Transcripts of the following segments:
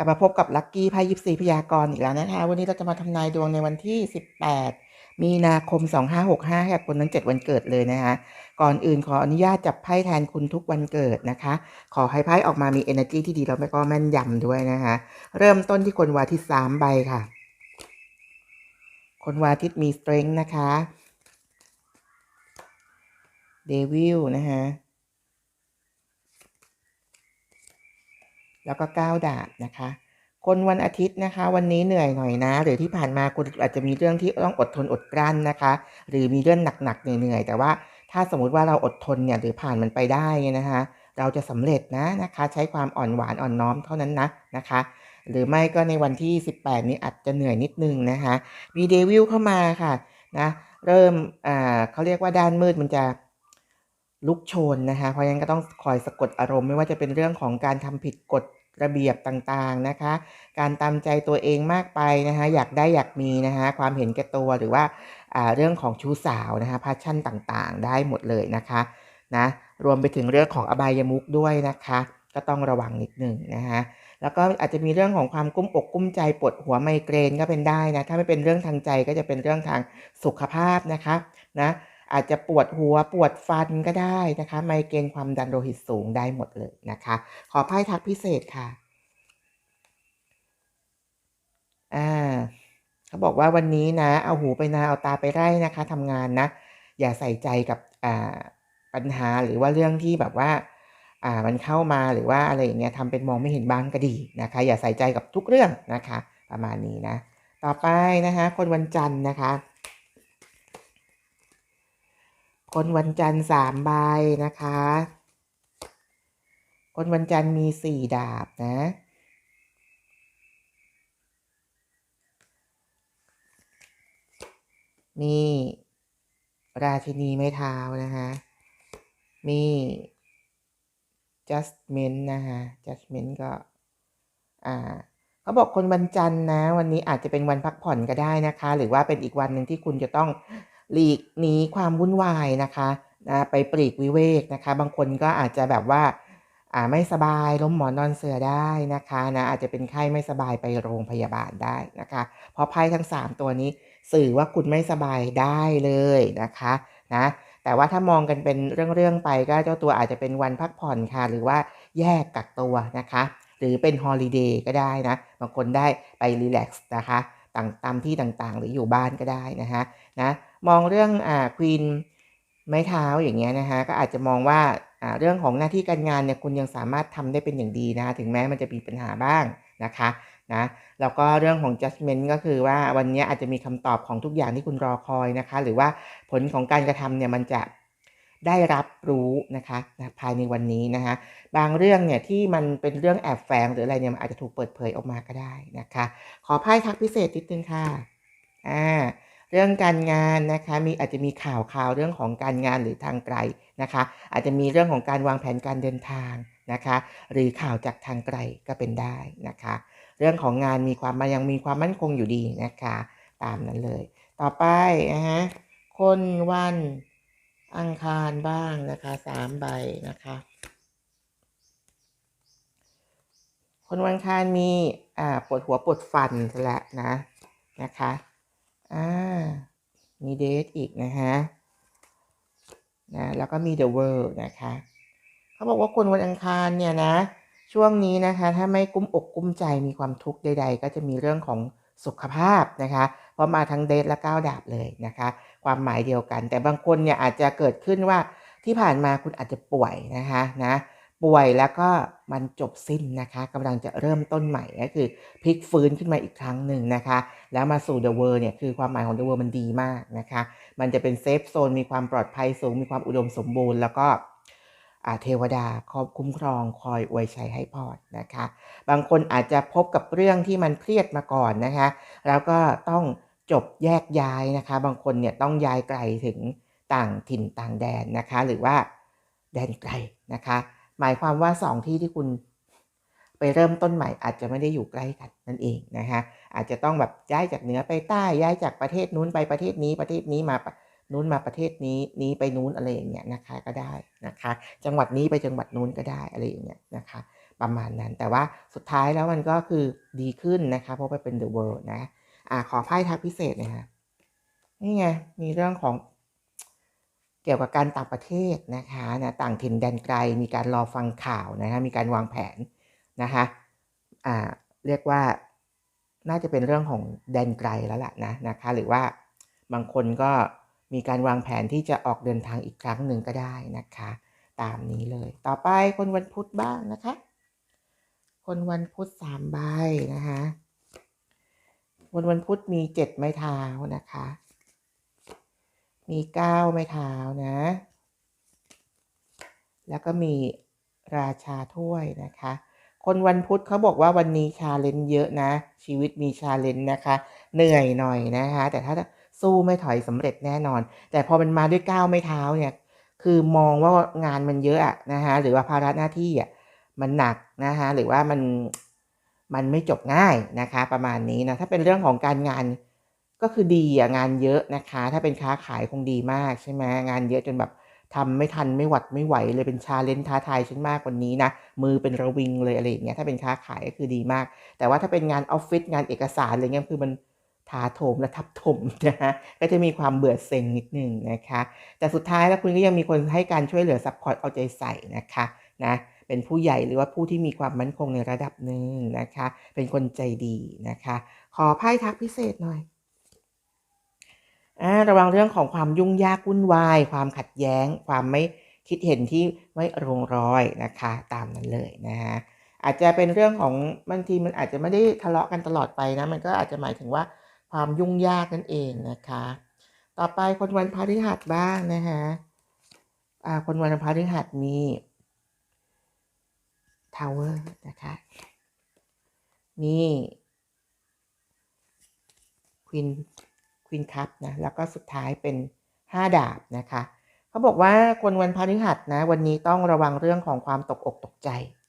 ลับมาพบกับลัคกี้ไพ่ยิปซีพยากรณ์อีกแล้วนะคะ วันนี้เราจะมาทำนายดวงในวันที่ 18 มีนาคม 2565ให้กับคนนั้น7วันเกิดเลยนะคะ ก่อนอื่นขออนุญาตจับไพ่แทนคุณทุกวันเกิดนะคะ ขอให้ไพ่ออกมามี energy ที่ดีแล้วไม่ก็แม่นยำด้วยนะคะ เริ่มต้นที่คนวาทิตสามใบค่ะ คนวาทิตมี strength นะคะเดวิลนะคะ แล้วก็ก้าวดาบนะคะ คนวันอาทิตย์นะคะ วันนี้เหนื่อยหน่อยนะ หรือที่ผ่านมาคุณอาจจะมีเรื่องที่ต้องอดทนอดกลั้นนะคะ หรือมีเรื่องหนักๆเหนื่อยๆแต่ว่าถ้าสมมุติว่าเราอดทนเนี่ยหรือผ่านมันไปได้นะคะ เราจะสำเร็จนะนะคะ ใช้ความอ่อนหวานอ่อนน้อมเท่านั้นนะนะคะหรือไม่ก็ในวันที่ 18 นี้อาจจะเหนื่อยนิดนึงนะคะ มีเดวิลเข้ามาค่ะนะเริ่มอ่าเขาเรียกว่าด้านมืดมันจะลุกโชนนะคะ เพราะฉะนั้นก็ต้องคอยสะกดอารมณ์ไม่ว่าจะเป็นเรื่องของการทำผิดกฎ ระเบียบต่างๆนะคะ การตามใจตัวเองมากไปนะคะ อยากได้อยากมีนะคะความเห็นแก่ตัวหรือว่าาเรื่องของชู้สาวนะคะพาชั่นต่างๆ ได้หมดเลยนะคะนะรวมไปถึงเรื่องของอบายมุกด้วยนะคะ ก็ต้องระวังนิดหนึ่งนะคะแล้วก็อาจจะมีเรื่องของความกุ้มอกกุ้มใจปวดหัวไมเกรนก็เป็นได้นะถ้าไม่เป็นเรื่องทางใจก็จะเป็นเรื่องทางสุขภาพนะคะนะ อาจจะปวดหัวปวดฟันก็ได้นะคะ ไมเกรนความดันโลหิตสูงได้หมดเลยนะคะ ขอไพ่ทักพิเศษค่ะอ่าเขาบอกว่าวันนี้นะ เอาหูไปนาเอาตาไปไร่นะคะทำงานนะ อย่าใส่ใจกับอ่าปัญหาหรือว่าเรื่องที่แบบว่าอ่ามันเข้ามาหรือว่าอะไรอย่างเงี้ยทำเป็นมองไม่เห็นบ้างก็ดีนะคะ อย่าใส่ใจกับทุกเรื่องนะคะ ประมาณนี้นะ ต่อไปนะคะ คนวันจันทร์นะคะ คนวันจันทร์สามใบนะคะ คนวันจันทร์มีสี่ดาบนะ มีราชินีไม้เท้านะคะ มี judgment นะคะ judgment ก็ อ่าเขาบอกคนวันจันทร์นะ วันนี้อาจจะเป็นวันพักผ่อนก็ได้นะคะ หรือว่าเป็นอีกวันหนึ่งที่คุณจะต้อง หลีกหนีความวุ่นวายนะคะนะไปปลีกวิเวกนะคะ บางคนก็อาจจะแบบว่าอ่าไม่สบายล้มหมอนนอนเสือได้นะคะนะอาจจะเป็นไข้ไม่สบายไปโรงพยาบาลได้นะคะ เพราะไพ่ทั้ง 3 ตัวนี้สื่อว่าคุณไม่สบายได้เลยนะคะนะแต่ว่าถ้ามองกันเป็นเรื่องๆไปก็เจ้าตัวอาจจะเป็นวันพักผ่อนค่ะ หรือว่าแยกกักตัวนะคะ หรือเป็นฮอลิเดย์ก็ได้นะ บางคนได้ไปรีแลกซ์นะคะต่างตามที่ต่างๆ หรืออยู่บ้านก็ได้นะคะนะ มองเรื่องอ่าควีนไม้เท้าอย่างเงี้ยนะคะก็อาจจะมองว่าอ่าเรื่องของหน้าที่การงานเนี่ยคุณยังสามารถทำได้เป็นอย่างดีนะคะถึงแม้มันจะมีปัญหาบ้างนะคะนะแล้วก็เรื่องของ judgment ก็คือว่าวันนี้อาจจะมีคำตอบของทุกอย่างที่คุณรอคอยนะคะ หรือว่าผลของการกระทำเนี่ยมันจะได้รับรู้นะคะนะภายในวันนี้นะคะ บางเรื่องเนี่ยที่มันเป็นเรื่องแอบแฝงหรืออะไรเนี่ยมันอาจจะถูกเปิดเผยออกมาก็ได้นะคะ ขอไพ่ทักพิเศษนิดนึงค่ะอ่า เรื่องการงานนะคะมีอาจจะมีข่าวข่าวเรื่องของการงานหรือทางไกลนะคะ อาจจะมีเรื่องของการวางแผนการเดินทางนะคะ หรือข่าวจากทางไกลก็เป็นได้นะคะ เรื่องของงานมีความมันยังมีความมั่นคงอยู่ดีนะคะ ตามนั้นเลย ต่อไปนะฮะคนวันอังคารบ้างนะคะสามใบนะคะคนวันอังคารมีอ่าปวดหัวปวดฟันแหละนะนะคะ อ่า มีเดทอีกนะฮะนะแล้วก็มี The World นะคะ เขาบอกว่าคนวันอังคารเนี่ยนะ ช่วงนี้นะคะ ถ้าไม่กุ้มอกกุ้มใจมีความทุกข์ใด ๆ ก็จะมีเรื่องของสุขภาพนะคะ เพราะมาทั้งเดทและก้าวดาบเลยนะคะ ความหมายเดียวกัน แต่บางคนเนี่ยอาจจะเกิดขึ้นว่าที่ผ่านมาคุณอาจจะป่วยนะคะนะ ป่วยแล้วก็มันจบสิ้นนะคะกำลังจะเริ่มต้นใหม่ก็คือพลิกฟื้นขึ้นมาอีกครั้งหนึ่งนะคะ แล้วมาสู่ The World เนี่ยคือความหมายของ The World มันดีมากนะคะ มันจะเป็นเซฟโซนมีความปลอดภัยสูง มีความอุดมสมบูรณ์ แล้วก็เทวดาครอยคุ้มครองคอยอวยชัยให้พรนะคะ บางคนอาจจะพบกับเรื่องที่มันเครียดมาก่อนนะคะ แล้วก็ต้องจบแยกย้ายนะคะ บางคนเนี่ยต้องย้ายไกลถึงต่างถิ่นต่างแดนนะคะ หรือว่าแดนไกลนะคะ หมายความว่าสองที่ที่คุณไปเริ่มต้นใหม่อาจจะไม่ได้อยู่ใกล้กันนั่นเองนะคะอาจจะต้องแบบย้ายจากเหนือไปใต้ย้ายจากประเทศนู้นไปประเทศนี้ประเทศนี้มานู้นมาประเทศนี้นี้ไปนู้นอะไรอย่างเงี้ยนะคะก็ได้นะคะ จังหวัดนี้ไปจังหวัดนู้นก็ได้อะไรอย่างเงี้ยนะคะ ประมาณนั้นแต่ว่าสุดท้ายแล้วมันก็คือดีขึ้นนะคะ เพราะไปเป็น The World นะอ่าขอไพ่ทักพิเศษนะคะนี่ไงมีเรื่องของ เกี่ยวกับการต่างประเทศนะคะนะต่างถิ่นแดนไกล มีการรอฟังข่าวนะคะมีการวางแผนนะคะอ่าเรียกว่าน่าจะเป็นเรื่องของแดนไกลแล้วล่ะนะนะคะหรือว่าบางคนก็มีการวางแผนที่จะออกเดินทางอีกครั้งหนึ่งก็ได้นะคะ ตามนี้เลย ต่อไปคนวันพุธบ้างนะคะ คนวันพุธสามใบนะคะวันวันพุธมีเจ็ดไม้เท้านะคะ มีเก้าไม้เท้านะ แล้วก็มีราชาถ้วยนะคะ คนวันพุธเขาบอกว่าวันนี้ชาเลนจ์เยอะนะ ชีวิตมีชาเลนจ์นะคะ เหนื่อยหน่อยนะคะ แต่ถ้าสู้ไม่ถอยสำเร็จแน่นอน แต่พอมันมาด้วยก้าวไม่เท้าเนี่ยคือมองว่างานมันเยอะอะนะคะหรือว่าภาระหน้าที่อะมันหนักนะคะหรือว่ามันมันไม่จบง่ายนะคะ ประมาณนี้นะถ้าเป็นเรื่องของการงาน ก็คือดีอะงานเยอะนะคะ ถ้าเป็นค้าขายคงดีมากใช่ไหมงานเยอะจนแบบทำไม่ทันไม่หวัดไม่ไหวเลยเป็นชาเลนท้าทายฉันมากกว่านี้นะมือเป็นระวิงเลยอะไรอย่างเงี้ยถ้าเป็นค้าขายก็คือดีมาก แต่ว่าถ้าเป็นงานออฟฟิศงานเอกสารอะไรเงี้ยคือมันถาโถมและทับถมนะฮะก็จะมีความเบื่อเซ็งนิดนึงนะคะ แต่สุดท้ายแล้วคุณก็ยังมีคนให้การช่วยเหลือซัพพอร์ตเอาใจใส่นะคะนะเป็นผู้ใหญ่หรือว่าผู้ที่มีความมั่นคงในระดับหนึ่งนะคะ เป็นคนใจดีนะคะ ขอไพ่ทักพิเศษหน่อย ระวังเรื่องของความยุ่งยากวุ่นวาย ความขัดแย้ง ความไม่คิดเห็นที่ไม่ลงรอยนะคะ ตามนั้นเลยนะฮะอาจจะเป็นเรื่องของบางทีมันอาจจะไม่ได้ทะเลาะกันตลอดไปนะ มันก็อาจจะหมายถึงว่าความยุ่งยากนั่นเองนะคะ ต่อไปคนวันพฤหัสบ้างนะคะคนวันพฤหัสมีทาวเวอร์นะคะมีควีน ควีนคัพนะแล้วก็สุดท้ายเป็น 5 ดาบนะคะเขาบอกว่าคนวันพฤหัสนะวันนี้ต้องระวังเรื่องของความตกอกตกใจ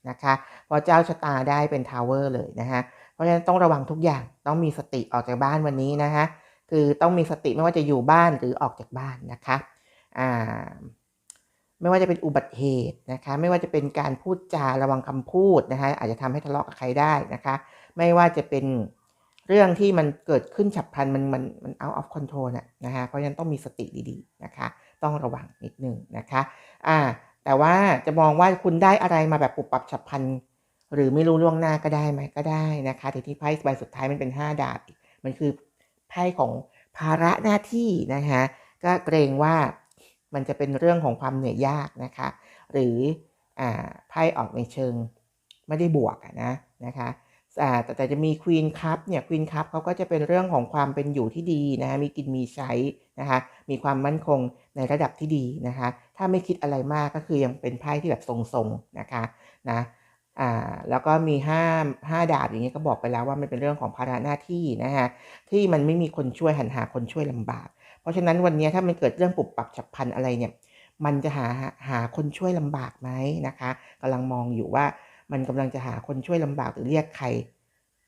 นะคะเพราะเจ้าชะตาได้เป็นทาวเวอร์เลยนะคะเพราะฉะนั้นต้องระวังทุกอย่างต้องมีสติออกจากบ้านวันนี้นะคะคือต้องมีสติไม่ว่าจะอยู่บ้านหรือออกจากบ้านนะคะอ่าไม่ว่าจะเป็นอุบัติเหตุนะคะไม่ว่าจะเป็นการพูดจาระวังคำพูดนะคะอาจจะทำให้ทะเลาะกับใครได้นะคะ ไม่ว่าจะเป็น เรื่องที่มันเกิดขึ้นฉับพลันมันมันมัน out of control น่ะนะคะเพราะฉะนั้นต้องมีสติดีๆนะคะ ต้องระวังนิดนึงนะคะอ่าแต่ว่าจะมองว่าคุณได้อะไรมาแบบปุบปับฉับพลันหรือไม่รู้ล่วงหน้าก็ได้ไหมก็ได้นะคะแต่ที่ไพ่ใบสุดท้ายมันเป็น 5 ดาบมันคือไพ่ของภาระหน้าที่นะคะก็เกรงว่ามันจะเป็นเรื่องของความเหนื่อยยากนะคะ หรืออ่าไพ่ออกในเชิงไม่ได้บวกนะนะคะ แต่แต่จะมีควีนคัพเนี่ยควีนคัพเขาก็จะเป็นเรื่องของความเป็นอยู่ที่ดีนะคะมีกินมีใช้นะคะมีความมั่นคงในระดับที่ดีนะคะถ้าไม่คิดอะไรมากก็คือยังเป็นไพ่ที่แบบทรงๆนะคะนะอ่าแล้วก็มีห้าห้าดาบอย่างนี้ยก็บอกไปแล้วว่ามันเป็นเรื่องของภาระหน้าที่นะคะที่มันไม่มีคนช่วยหันหาคนช่วยลำบาก เพราะฉะนั้นวันนี้ถ้ามันเกิดเรื่องปุบปับฉับพลันอะไรเนี่ยมันจะหาหาคนช่วยลำบากไหมนะคะกำลังมองอยู่ว่า มันกำลังจะหาคนช่วยลำบากหรือเรียกใคร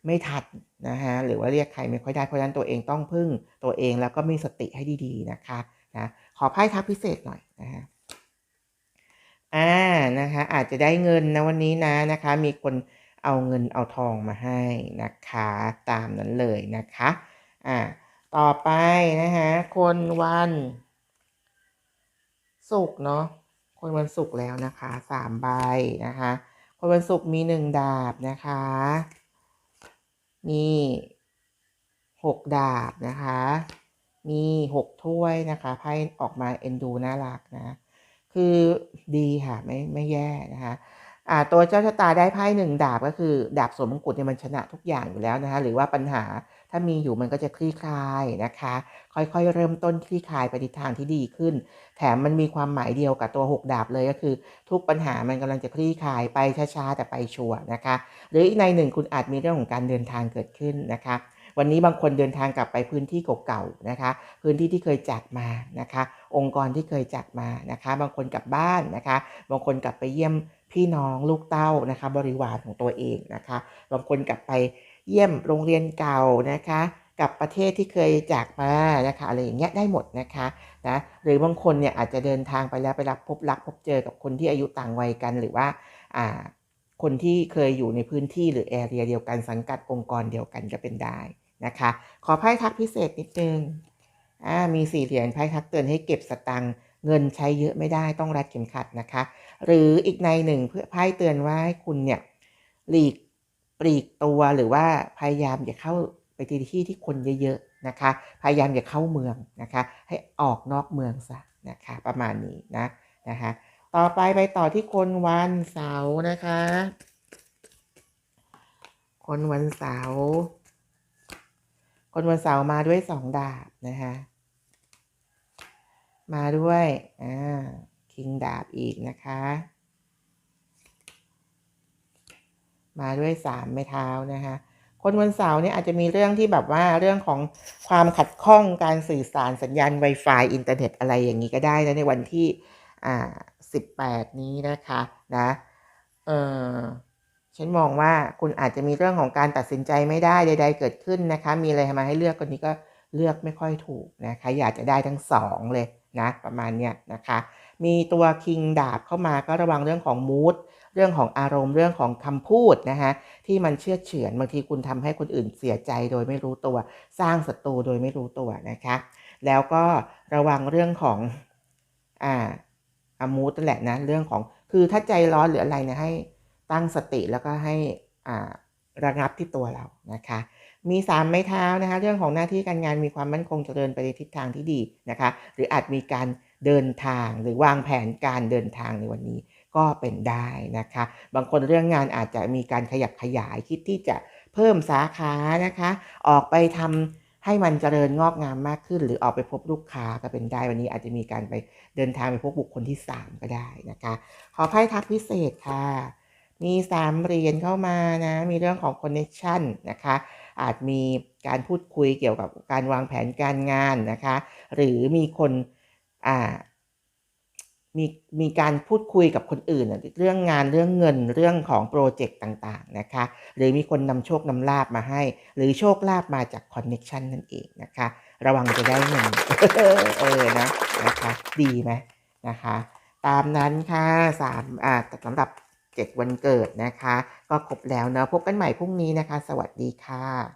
ไม่ทันนะฮะหรือว่าเรียกใครไม่ค่อยได้เพราะฉะนั้นตัวเองต้องพึ่งตัวเองแล้วก็มีสติให้ดีๆนะคะนะขอไพ่ทักพิเศษหน่อยนะฮะอ่านะคะอาจจะได้เงินนะวันนี้นะนะคะ มีคนเอาเงินเอาทองมาให้นะคะตามนั้นเลยนะคะอ่าต่อไปนะคะคนวันศุกร์เนาะคนวันศุกร์แล้วนะคะสามใบนะคะ คนวันศุกร์มีหนึ่งดาบนะคะ มีหกดาบนะคะ มีหกถ้วยนะคะไพ่ออกมาเอ็นดูน่ารักนะ คือดีค่ะไม่ไม่แย่นะคะอ่าตัวเจ้าชะตาได้ไพ่หนึ่งดาบก็คือ ดาบสวมมงกุฎเนี่ยมันชนะทุกอย่างอยู่แล้วนะคะ หรือว่าปัญหา ถ้ามีอยู่มันก็จะคลี่คลายนะคะ ค่อยๆ เริ่มต้นคลี่คลายไปทิศทางที่ดีขึ้น แถมมันมีความหมายเดียวกับตัว 6 ดาบเลยก็คือ ทุกปัญหามันกำลังจะคลี่คลายไปช้าๆแต่ไปชัวร์นะคะ หรืออีกในหนึ่งคุณอาจมีเรื่องของการเดินทางเกิดขึ้นนะคะวันนี้บางคนเดินทางกลับไปพื้นที่เก่าๆนะคะ พื้นที่ที่เคยจากมานะคะ องค์กรที่เคยจากมานะคะ บางคนกลับบ้านนะคะ บางคนกลับไปเยี่ยมพี่น้องลูกเต้านะคะ บริวารของตัวเองนะคะ บางคนกลับไป เยี่ยมโรงเรียนเก่านะคะกับประเทศที่เคยจากมานะคะอะไรอย่างเงี้ยได้หมดนะคะนะหรือบางคนเนี่ยอาจจะเดินทางไปแล้วไปรับพบรักพบเจอกับคนที่อายุต่างวัยกันหรือว่าอ่าคนที่เคยอยู่ในพื้นที่หรือแอเรียเดียวกันสังกัดองค์กรเดียวกันก็เป็นได้นะคะ ขอไพ่ทักพิเศษนิดนึงอ่ามีสี่เหรียญไพ่ทักเตือนให้เก็บสตังค์เงินใช้เยอะไม่ได้ต้องรัดเข็มขัดนะคะ หรืออีกในหนึ่งเพื่อไพ่เตือนว่าให้คุณเนี่ยหลีก ปลีกตัวหรือว่าพยายามอย่าเข้าไปที่ที่คนเยอะๆนะคะ พยายามอย่าเข้าเมืองนะคะ ให้ออกนอกเมืองซะนะคะประมาณนี้นะนะคะ ต่อไปไปต่อที่คนวันเสาร์นะคะ คนวันเสาร์คนวันเสาร์มาด้วยสองดาบนะคะมาด้วยอ่าคิงดาบอีกนะคะ มาด้วยสามไม้เท้านะคะคนวันเสาร์เนี่ยอาจจะมีเรื่องที่แบบว่าเรื่องของความขัดข้องการสื่อสารสัญญาณ Wi-Fi อินเทอร์เน็ตอะไรอย่างนี้ก็ได้นะในวันที่อ่า18นี้นะคะนะเออฉันมองว่าคุณอาจจะมีเรื่องของการตัดสินใจไม่ได้ใด ๆ เกิดขึ้นนะคะ มีอะไรมาให้เลือกคนนี้ก็เลือกไม่ค่อยถูกนะคะ อยากจะได้ทั้งสองเลยนะประมาณเนี้ยนะคะ มีตัวคิงดาบเข้ามาก็ระวังเรื่องของมูด เรื่องของอารมณ์เรื่องของคำพูดนะคะที่มันเชื่อเฉือนบางทีคุณทำให้คนอื่นเสียใจโดยไม่รู้ตัว สร้างศัตรูโดยไม่รู้ตัวนะคะแล้วก็ระวังเรื่องของอ่าอามูดนั่แหละนะเรื่องของคือถ้าใจร้อนหรืออะไรนะให้ตั้งสติแล้วก็ให้อ่าระงับที่ตัวเรานะคะ มีสามไม้เท้านะคะ เรื่องของหน้าที่การงานมีความมั่นคงเจริญไปในทิศทางที่ดีนะคะ หรืออาจมีการเดินทางหรือวางแผนการเดินทางในวันนี้ ก็เป็นได้นะคะ บางคนเรื่องงานอาจจะมีการขยับขยายคิดที่จะเพิ่มสาขานะคะ ออกไปทำให้มันเจริญงอกงามมากขึ้น หรือออกไปพบลูกค้าก็เป็นได้วันนี้อาจจะมีการไปเดินทางไปพบบุคคลที่ 3 ก็ได้นะคะ ขอไพ่ทักพิเศษค่ะ มีสามเหรียญเข้ามานะ มีเรื่องของคอนเน c ชันนะคะ อาจมีการพูดคุยเกี่ยวกับการวางแผนการงานนะคะ หรือมีคนอ่า มีมีการพูดคุยกับคนอื่น เรื่องงานเรื่องเงินเรื่องของโปรเจกต์ต่างๆนะคะหรือมีคนนำโชคนำลาบมาให้ หรือโชคลาภมาจากคอนเน็ชันนั่นเองนะคะ ระวังจะได้เงินเออนะนะคะดีไหมนะคะ ตามนั้นค่ะสามอ่าสำหรับเจ็ดวันเกิดนะคะ ก็ครบแล้วเนอะพบกันใหม่พรุ่งนี้นะคะ สวัสดีค่ะ